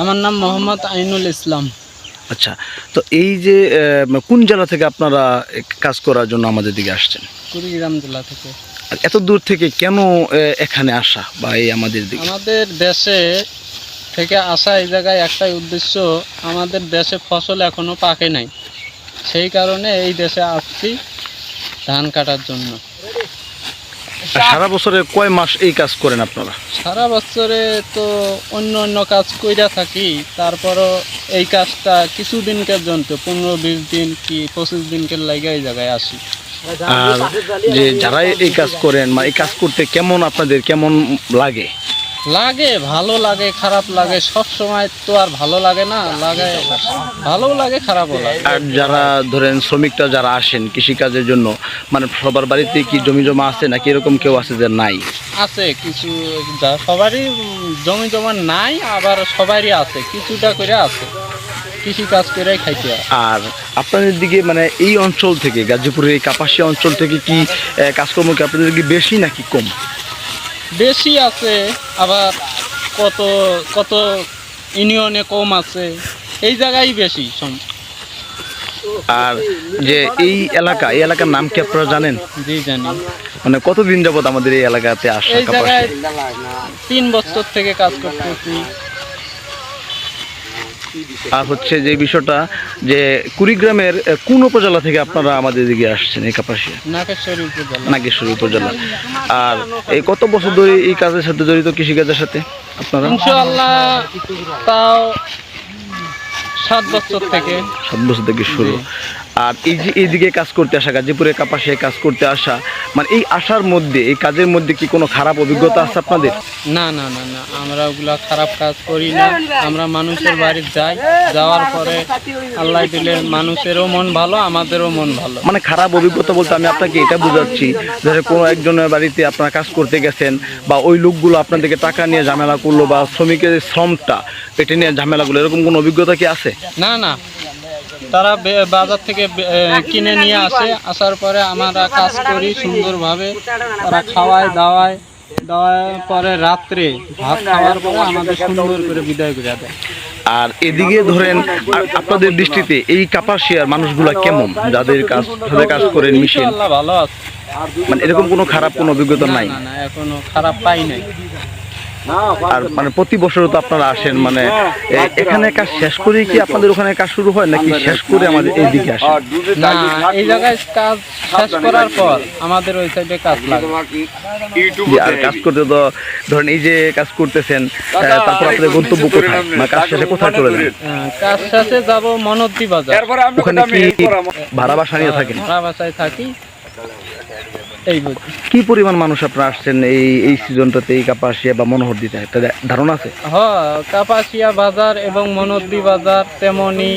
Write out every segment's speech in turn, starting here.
আমার নাম মোহাম্মদ আইনুল ইসলাম। আচ্ছা তো এই যে কোন জেলা থেকে আপনারা কাজ করার জন্য আমাদের দিকে আসছেন? কুড়িগ্রাম জেলা থেকে। আর এত দূর থেকে কেন এখানে আসা বা এই আমাদের দিকে? আমাদের দেশে থেকে আসা এই জায়গায় একটাই উদ্দেশ্য আমাদের দেশে ফসল এখনও পাকে নাই। সেই কারণে এই দেশে আসছি ধান কাটার জন্য। সারা বছরে কয় মাস এই কাজ করেন আপনারা? সারা বছরে তো অন্য অন্য কাজ কইরা থাকি তারপরও এই কাজটা কিছু কিছুদিনকার জন্য পনেরো বিশ দিন কি পঁচিশ দিনকে লাগে এই জায়গায় আসি। আর যে যারাই এই কাজ করেন বা এই কাজ করতে কেমন আপনাদের কেমন লাগে? লাগে ভালো লাগে খারাপ লাগে সব সময় তো আর ভালো লাগে না লাগে ভালো লাগে খারাপও লাগে। আর যারা ধরেন শ্রমিকরা যারা আসেন কৃষিকাজের জন্য মানে সবার বাড়িতে কি জমি জমা আছে নাকি এরকম কেউ আছে যে নাই? আছে কিছু যা সবারই জমি জমা নাই আবার সবারই আছে কিছুটা করে আছে। কৃষি কাজ করে খাইতে আর আপনাদের দিকে মানে এই অঞ্চল থেকে গাজীপুরের এই কাপাসিয়া অঞ্চল থেকে কি কাজকর্ম কি আপনাদের দিকে বেশি নাকি কম? বেশি আছে আবার কত কত ইউনিয়নে কম আছে এই জায়গায় বেশি আর যে এই এলাকা এই এলাকার নাম কি আপনারা জানেন? জি জানি। মানে কতদিন যাবত আমাদের এই এলাকাতে আসা তিন বছর থেকে কাজ করতেছি। আর হচ্ছে যে বিষয়টা যে কুড়িগ্রামের কোন উপজেলা থেকে আপনারা আমাদের দিকে আসছেন এই কাপাসিয়া? নাগেশ্বরী উপজেলা। আর এই কত বছর ধরে এই কাজের সাথে জড়িত কৃষিকাজের সাথে আপনারা? তাও সাত বছর থেকে। সাত বছর থেকে শুরু। আর এই যে এইদিকে কাজ করতে আসা গাজীপুরে কাপাসিয়ায় কাজ করতে আসা মানে এই আসার মধ্যে এই কাজের মধ্যে কি কোনো খারাপ অভিজ্ঞতা আছে আপনাদের? না না না না আমরা ওগুলা খারাপ কাজ করি না। আমরা মানুষের বাড়ি যাই যাওয়ার পরে আল্লাহ দিলে মানুষেরও মন ভালো আমাদেরও মন ভালো। মানে খারাপ অভিজ্ঞতা বলতে আমি আপনাকে এটা বুঝাচ্ছি যে কোনো একজনের বাড়িতে আপনারা কাজ করতে গেছেন বা ওই লোকগুলো আপনাদেরকে টাকা নিয়ে ঝামেলা করল বা শ্রমিকের শ্রমটা এটা নিয়ে ঝামেলাগুলো এরকম কোনো অভিজ্ঞতা কি আছে? না না তারা বাজার থেকে কিনে নিয়ে আসে। আসার পরে আমরা কাজ করি সুন্দরভাবে। তারা খাওয়ায় দাওয়ায় দেওয়ার পরে রাত্রে ভাত খাওয়ার পরে আমাদের সুন্দর করে বিদায় করে দেয়। আর এদিকে ধরেন আপনাদের দৃষ্টিতে এই কাপাসিয়ার মানুষগুলা কেমন? যাদের কাজ যাদের কাজ করেন মিশেন। আল্লাহ ভালো আছে। মানে এরকম কোনো খারাপ কোনো অভিজ্ঞতা নাই? না না এখনও খারাপ পাই নাই। আর মানে প্রতি বছর তো আপনারা আসেন মানে এখানে কাজ শেষ করে কি আপনাদের ওখানে কাজ শুরু হয় নাকি শেষ করে আমাদের এইদিকে আসেন? না এই জায়গায় কাজ শেষ করার পর আমাদের ওই সাইডে কাজ লাগে। আর কাজ করতে তো ধরেন এই যে কাজ করতেছেন তারপর আপনাদের গন্তব্য কোথায়? মানে কাজ শেষে কোথায় চলে যান? কাজ শেষে যাব মনদ্দি বাজার। ওখানে কি ভাড়া বাসা নিয়ে থাকেন? ভাড়া বাসায় থাকি। এই কি পরিমাণ মানুষ আপনারা আসছেন এই এই সিজনটাতে এই কাপাসিয়া বা মনোহর দিতে? একটা ধারণা আছে? হ কাপাসিয়া বাজার এবং মনদ্দি বাজার তেমনি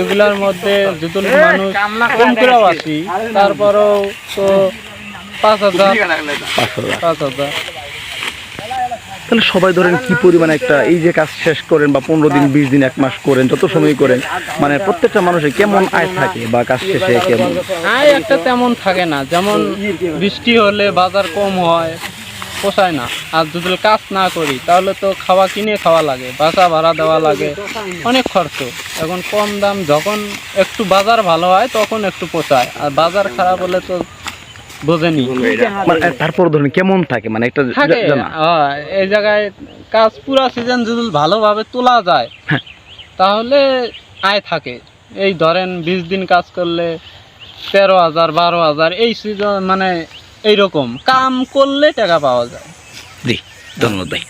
এগুলার মধ্যে যত মানুষ কম করেও আসি। তারপরেও তো পাঁচ হাজার। পাঁচ হাজার। তাহলে সবাই ধরেন কি পরিমাণে একটা এই যে কাজ শেষ করেন বা পনেরো দিন, বিশ দিন, এক মাস করেন, যত সময় করেন মানে প্রত্যেকটা মানুষের কেমন আয় থাকে বা কাজ শেষে কেমন? আয় একটা তেমন থাকে না। যেমন বৃষ্টি হলে বাজার কম হয়, পোষায় না। আর যদি কাজ না করি, তাহলে তো খাওয়া কিনে খাওয়া লাগে, বাসা ভাড়া দেওয়া লাগে, অনেক খরচ। এখন কম দাম, যখন একটু বাজার ভালো হয়, তখন একটু পোষায়। আর বাজার খারাপ হলে তো বোঝেনি। মানে তারপর ধরুন কেমন থাকে? মানে একটা এই জায়গায় কাজ পুরা সিজন যদি ভালোভাবে তোলা যায় হ্যাঁ। তাহলে আয় থাকে। এই ধরেন বিশ দিন কাজ করলে তেরো হাজার বারো হাজার এই সিজন মানে এইরকম। কাম করলে টাকা পাওয়া যায়। জি ধন্যবাদ ভাই।